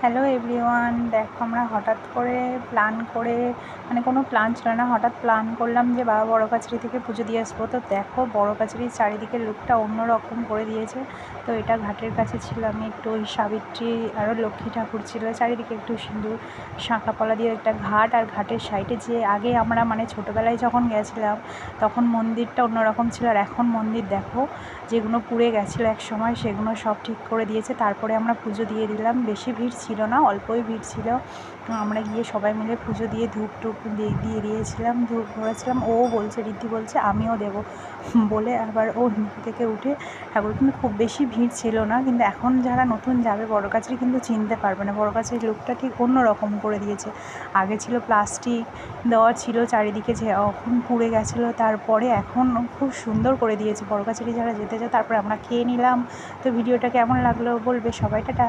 Hello everyone দেখো, আমরা হঠাৎ করে প্ল্যান করে মানে কোনো প্ল্যান ছিল না। হঠাৎ প্ল্যান করলাম যে বাবা বড় কাছারি থেকে পুজো দিয়ে আসব। তো দেখো, বড় কাছারির চারিদিকের লুকটা অন্য রকম করে দিয়েছে। তো এটা ঘাটের কাছে ছিল। আমি একটু ওই সাবিত্রী আরও লক্ষ্মী ঠাকুর ছিল। চারিদিকে একটু সিঁদুর, শাঁখাপলা দিয়ে একটা ঘাট। আর ঘাটের সাইডে যে আগে আমরা মানে ছোটোবেলায় যখন গেছিলাম, তখন মন্দিরটা অন্যরকম ছিল। আর এখন মন্দির দেখো, যেগুলো পুড়ে গেছিল এক সময় সেগুলো সব ঠিক করে দিয়েছে। তারপরে আমরা পুজো দিয়ে দিলাম। বেশি ভিড় ছিল না, অল্পই ভিড় ছিল। আমরা গিয়ে সবাই মিলে পুজো দিয়ে ধূপ টুপ দিয়ে দিয়ে দিয়েছিলাম, ধূপ ধরেছিলাম। ও বলছে রিদ্ধি বলছে, আমিও দেবো। বলে আবার ও নিচে থেকে উঠে ঠাকুর, কিন্তু খুব বেশি ভিড় ছিল না, কিন্তু এখন যারা নতুন যাবে, বড় কাছারি কিন্তু চিনতে পারবে না। বড় কাছারির লুকটা ঠিক অন্য রকম করে দিয়েছে। আগে ছিল প্লাস্টিক দেওয়া ছিল চারিদিকে যে, এখন পুড়ে গেছিল। তারপরে এখন খুব সুন্দর করে দিয়েছে। বড় কাছারি যারা যেতে চায়, তারপরে আমরা খেয়ে নিলাম। তো ভিডিওটা কেমন লাগল বলবে সবাই, টাটা।